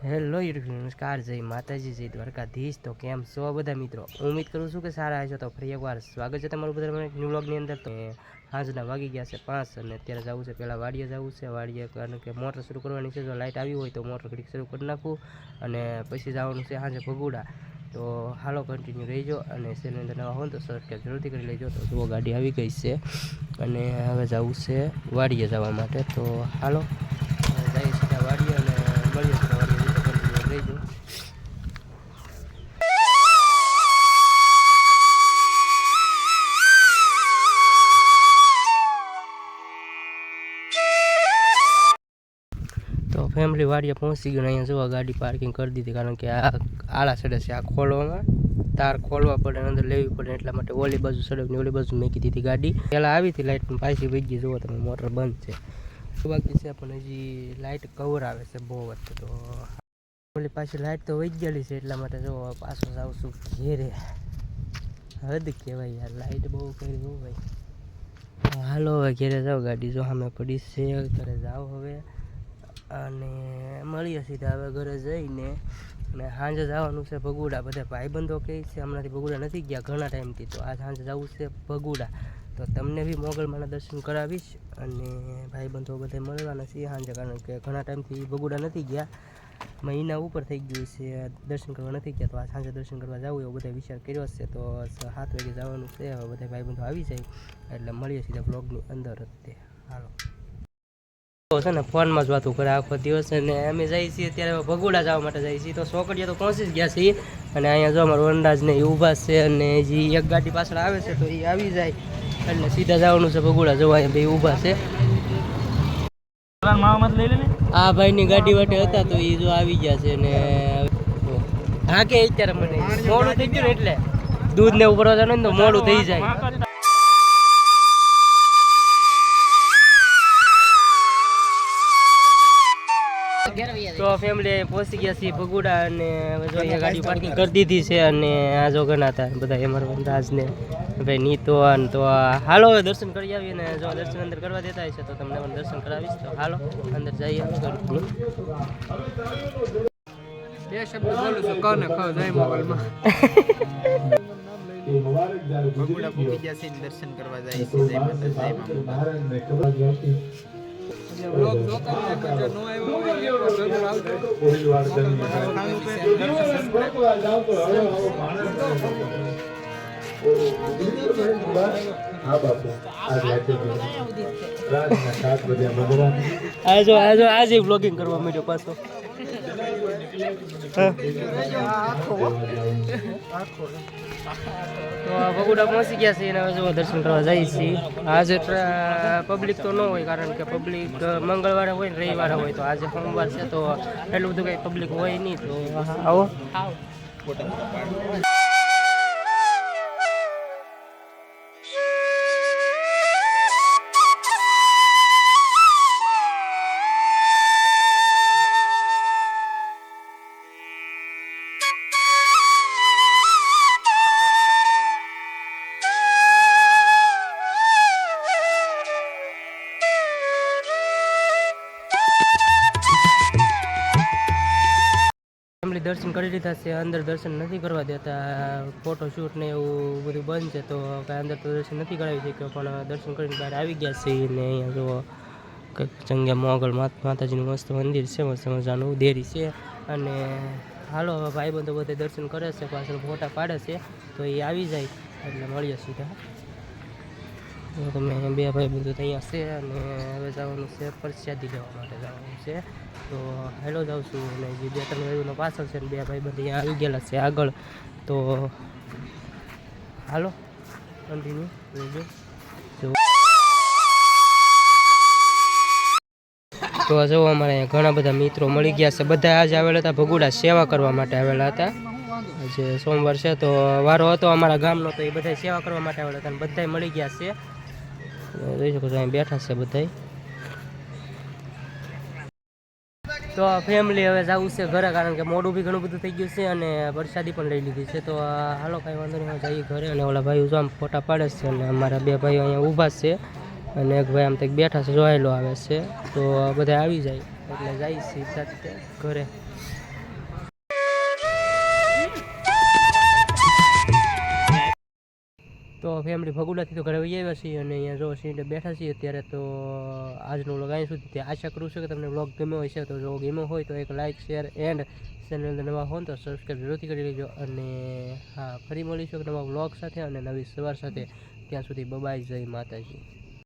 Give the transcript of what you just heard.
Hello YouTube નમસ્કાર. જય માતાજી, જય દ્વારકાધીશ. તો કેમ છો બધા મિત્રો? ઉમેદ કરું છું કે સારા હશો. તો ફરી એકવાર સ્વાગત છે તમારું બધા મને ન્યૂ અંદર. તો સાંજના વાગી ગયા છે પાંચ અને અત્યારે જવું છે. પહેલાં વાડીએ જવું છે. વાડીએ કારણ કે મોટર શરૂ કરવાની છે. જો લાઇટ આવી હોય તો મોટર ઘડીક શરૂ કરી નાખું અને પછી જવાનું છે સાંજે ભગુડા. તો હાલો કન્ટિન્યુ રહીજો અને ચેનલ નવા હોય તો સબસ્ક્રાઈબ જરૂરથી કરી લેજો. તો જુઓ ગાડી આવી ગઈ છે અને હવે જવું છે વાડીએ જવા માટે. તો હાલો, હવે તો ફેમિલી વાડીએ પહોંચી ગયો અહીંયા જોવા ગાડી પાર્કિંગ કરી દીધી. કારણ કે આ આળા સડે છે, આ ખોલવામાં. તાર ખોલવા પડે અંદર લેવી પડે એટલા માટે ઓલી બાજુ સડક ને ઓલી બાજુ મેકી દીધી ગાડી. પહેલાં આવી હતી લાઇટ પાછી વહી ગઈ. જુઓ તમે મોટર બંધ છે. બાકી છે પણ હજી લાઇટ કવર આવે છે બહુ વખતે તો. ઓલી પાછી લાઇટ તો વહી ગયેલી છે, એટલા માટે જો પાછો જાઉં છું ઘેરે. હદ કહેવાય યાર લાઇટ બહુ કરી બહુ હાલો, હવે ઘેરે જાઓ ગાડી જો સામે પડી છે, ઘરે જાઓ હવે. અને મળીએ સીધા હવે ઘરે જઈને. અને સાંજે જવાનું છે ભગુડા. બધા ભાઈબંધો કહે છે, હમણાંથી ભગુડા નથી ગયા ઘણા ટાઈમથી. તો આ સાંજે જવું છે ભગુડા. તો તમને બી મોગલમાના દર્શન કરાવીશ અને ભાઈબંધો બધા મળવાના છે સાંજે, કારણ કે ઘણા ટાઈમથી ભગુડા નથી ગયા. મહિના ઉપર થઈ ગયું છે, દર્શન કરવા નથી ગયા. તો આ સાંજે દર્શન કરવા જવું એવો બધા વિચાર કર્યો છે તો સાત વાગે જવાનું છે. હવે બધા ભાઈબંધો આવી જાય. એટલે મળીએ સીધા બ્લોગની અંદર જ તે હાલો. છે ને ફોનમાં જ વાતું કરે આખો દિવસ અને અમે જઈએ છીએ ત્યારે ભગોડા જવા માટે જઈએ છીએ. તો સોકડીયા તો પહોંચી જ ગયા છીએ અને અહીંયા જો અમારો અંદાજ ને ઊભા છે અને જે એક ગાડી પાછળ આવે છે તો એ આવી જાય. એટલે સીધા જવાનું છે ભગોડા જવા અહીંયા ઊભા ઊભા છે. આ ભાઈની ગાડી વાટે હતા તો એ જો આવી ગયા છે ને હા કે અત્યારે મને મોડું થઈ ગયું ને એટલે. દૂધ ને ઉપર જવાનું ને તો મોડું થઈ જાય. તો ફેમિલી પહોંચી ગયા છીએ ભગુડા અને જો અહીંયા ગાડી પાર્કિંગ કરી દીધી છે અને આ જો ઘણા હતા બધા એમર વનરાજ ને ભાઈ નીતો અને તો આ હાલો હવે દર્શન કરી આવીએ ને જો દર્શન અંદર કરવા દેતા હશે તો તમને પણ દર્શન કરાવીશ. તો હાલો અંદર જઈએ. બે શબ્દ બોલું છું કોને કહો જય મોગલમાં. પૂકી ગયા છે દર્શન કરવા જાય છે જય માતા જય મા બ્લોગ જોતા હોય કે જો નો આવ્યો હોય બાપુ આજ વ્લોગિંગ કરવા માંડ્યો પાછો. તો ભગુડા પહોંચી ગયા છે અને જો દર્શન કરવા જઈએ છીએ આજે પબ્લિક તો ન હોય કારણ કે પબ્લિક મંગળવારે હોય ને રવિવારે હોય તો આજે સોમવાર છે. તો એટલું બધું કંઈ પબ્લિક હોય નહીં તો આવો ફેમિલી દર્શન કરી લીધા છે. અંદર દર્શન નથી કરવા દેતા. ફોટો શૂટ ને એવું બધું બંધ છે તો કાંઈ અંદર તો દર્શન નથી કરાવી શક્યો. પણ દર્શન કરીને બહાર આવી ગયા છે ને અહીંયા જુઓ. કંઈક ચંગ્યા મોગલ માતાજીનું મસ્ત મંદિર છે. મસ્ત મજાનું દેરી છે. અને હાલો, હવે ભાઈબંધો બધે દર્શન કરે છે. પાછળ ફોટા પાડે છે. તો એ આવી જાય. એટલે મળીએ સીધા. તમે બે ભાઈ બધું અહીંયા છે અને હવે જવાનું છે પરસ્યાદી લેવા માટે જવાનું છે. તો હેલો જાઉં છું અને જે બે ત્રણ ભાઈઓનો પાછળ છે ને બે બધા અહીંયા આવી ગયેલા છે આગળ. તો હાલો કન્ટિન્યુ રહેજો તો જો અમારે ઘણા બધા મિત્રો મળી ગયા છે. બધા આજે આવેલા હતા ભગુડા સેવા કરવા માટે આવેલા હતા. આજે સોમવાર છે તો વારો હતો અમારા ગામનો, તો એ બધા સેવા કરવા માટે આવેલા હતા બધા મળી ગયા છે. જોઈ શકો છો અહીં બેઠા છે બધા તો ફેમિલી હવે જવું છે ઘરે, કારણ કે મોડું બી ઘણું બધું થઈ ગયું છે અને વરસાદી પણ લઈ લીધી છે. તો હાલો કાંઈ વાંધો નહીં જઈએ ઘરે અને ઓલા ભાઈ જો આમ ફોટા પાડે છે અને અમારા બે ભાઈઓ અહીંયા ઊભા છે અને એક ભાઈ આમ તક બેઠા છે, જોયેલો આવે છે. તો બધા આવી જાય, એટલે જાય છે ઘરે. તો ફેમિલી ભગુલાથી તો ઘરે વહી આવ્યા છીએ અને અહીંયા જો સીટે બેઠા છીએ અત્યારે તો આજનો વ્લોગ અહીં સુધી. આશા કરું છું કે તમને વ્લોગ ગમ્યો હશે. તો જો ગમ્યો હોય તો એક લાઇક શેર એન્ડ ચેનલ નવા હો તો સબસ્ક્રાઈબ જરૂરથી કરી લેજો. અને, હા, ફરી મળીશું નવા વ્લોગ સાથે અને નવી સવાર સાથે. ત્યાં સુધી બબાઈ જય માતાજી.